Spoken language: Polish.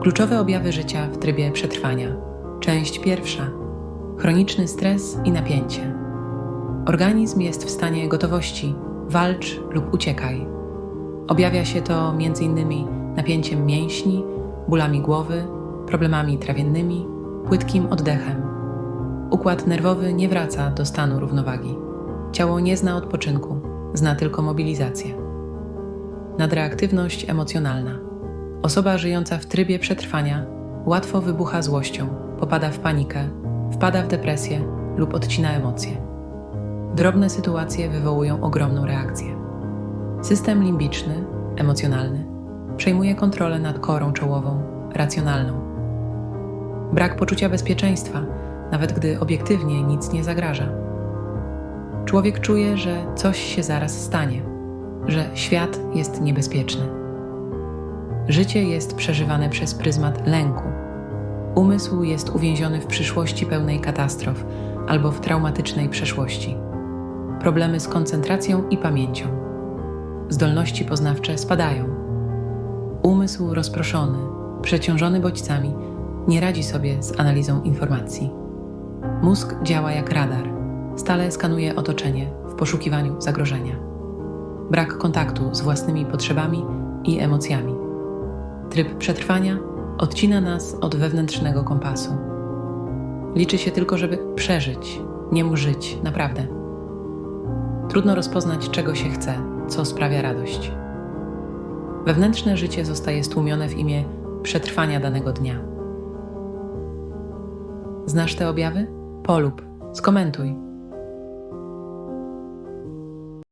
Kluczowe objawy życia w trybie przetrwania. Część pierwsza. Chroniczny stres i napięcie. Organizm jest w stanie gotowości, walcz lub uciekaj. Objawia się to m.in. napięciem mięśni, bólami głowy, problemami trawiennymi, płytkim oddechem. Układ nerwowy nie wraca do stanu równowagi. Ciało nie zna odpoczynku, zna tylko mobilizację. Nadreaktywność emocjonalna. Osoba żyjąca w trybie przetrwania łatwo wybucha złością, popada w panikę, wpada w depresję lub odcina emocje. Drobne sytuacje wywołują ogromną reakcję. System limbiczny, emocjonalny, przejmuje kontrolę nad korą czołową, racjonalną. Brak poczucia bezpieczeństwa, nawet gdy obiektywnie nic nie zagraża. Człowiek czuje, że coś się zaraz stanie, że świat jest niebezpieczny. Życie jest przeżywane przez pryzmat lęku. Umysł jest uwięziony w przyszłości pełnej katastrof albo w traumatycznej przeszłości. Problemy z koncentracją i pamięcią. Zdolności poznawcze spadają. Umysł rozproszony, przeciążony bodźcami, nie radzi sobie z analizą informacji. Mózg działa jak radar, stale skanuje otoczenie w poszukiwaniu zagrożenia. Brak kontaktu z własnymi potrzebami i emocjami. Tryb przetrwania odcina nas od wewnętrznego kompasu. Liczy się tylko, żeby przeżyć, nie mu żyć naprawdę. Trudno rozpoznać, czego się chce, co sprawia radość. Wewnętrzne życie zostaje stłumione w imię przetrwania danego dnia. Znasz te objawy? Polub, skomentuj.